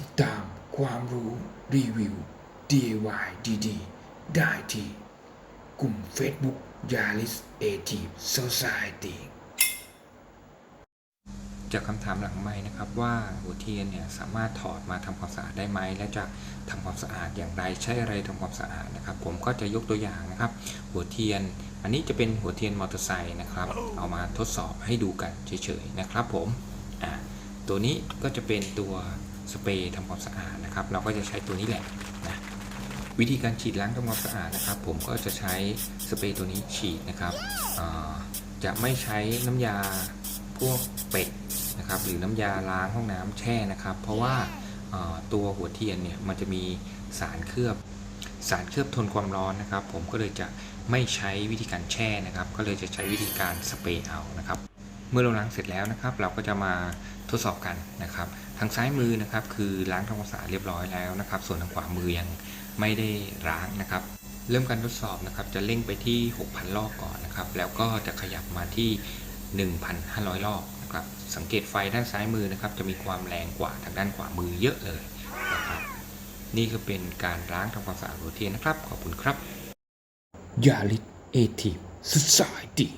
ติดตามความรู้รีวิว DIY ดีๆ ได้ที่ กลุ่ม Facebook Yaris a t i v Society จากคำถามหลังไม้นะครับว่าหัวเทียนเนี่ยสามารถถอดมาทำความสะอาดได้ไหม และจะทำความสะอาดอย่างไรใช้อะไรทำความสะอาดนะครับ ผมก็จะยกตัวอย่างนะครับ หัวเทียน อันนี้จะเป็นหัวเทียนมอเตอร์ไซค์นะครับ เอามาทดสอบให้ดูกันเฉยๆนะครับผมอ่าตัวนี้ก็จะเป็นตัว สเปรย์ทำความสะอาดนะครับ เราก็จะใช้ตัวนี้แหละนะวิธีการฉีดล้างทำความสะอาดนะครับ ผมก็จะใช้สเปรย์ตัวนี้ฉีดนะครับจะไม่ใช้น้ำยาพวกเป็ดนะครับ หรือน้ำยาล้างห้องน้ำแช่นะครับ เพราะว่าตัวหัวเทียนเนี่ยมันจะมีสารเคลือบสารเคลือบทนความร้อนนะครับ ผมก็เลยจะไม่ใช้วิธีการแช่นะครับ ก็เลยจะใช้วิธีการสเปรย์เอานะครับ เมื่อเราล้างเสร็จแล้วนะครับ เราก็จะมา ทดสอบกันนะครับ ทางซ้ายมือนะครับคือล้างทำความสะอาดเรียบร้อยแล้วนะครับ ส่วนทางขวามือยังไม่ได้ล้างนะครับ เริ่มการทดสอบนะครับ จะเร่งไปที่ 6,000 รอบก่อนนะครับ แล้วก็จะขยับมาที่ 1,500 รอบนะครับ สังเกตไฟด้านซ้ายมือนะครับ จะมีความแรงกว่าทางด้านขวามือเยอะเลยนะครับ นี่ก็เป็นการล้างทำความสะอาดหัวเทียนนะครับ ขอบคุณครับ Yaris a t i v Society